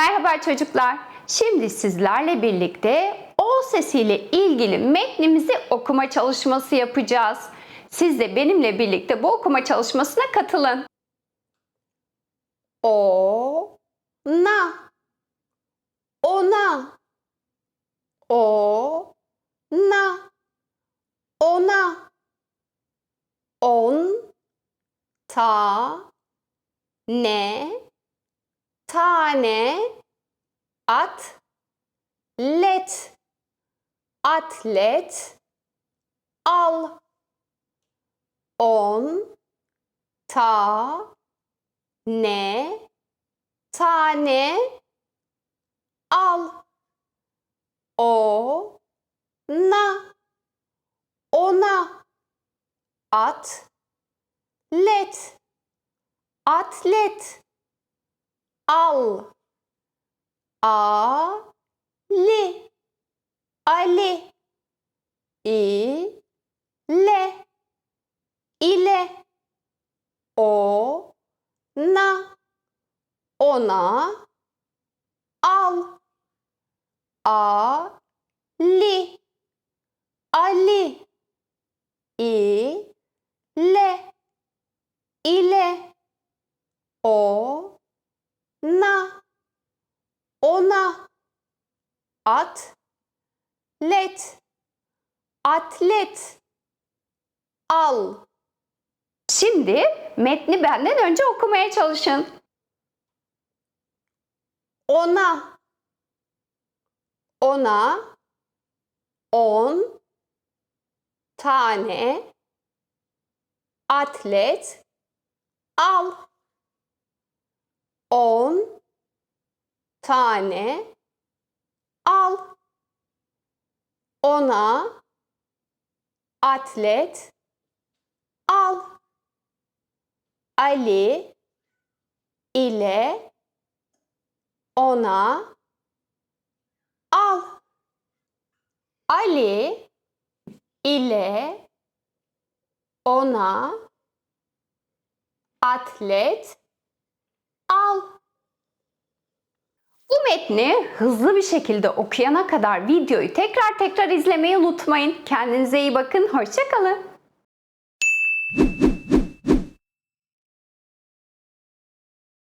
Merhaba çocuklar. Şimdi sizlerle birlikte O sesiyle ilgili metnimizi okuma çalışması yapacağız. Siz de benimle birlikte bu okuma çalışmasına katılın. O na ona o na ona on ta ne tane at let. Atlet al. On ta ne tane al. O na ona. At let atlet al. A. Li ali i. Le ile. O. Na. Ona. Al. A. Li ali i. Le ile. O na ona at let atlet al Şimdi metni benden önce okumaya çalışın. Ona ona on tane atlet al. On tane al. Ona atlet al. Ali ile ona al. Ali ile ona atlet al. Bu metni hızlı bir şekilde okuyana kadar videoyu tekrar tekrar izlemeyi unutmayın. Kendinize iyi bakın, hoşçakalın.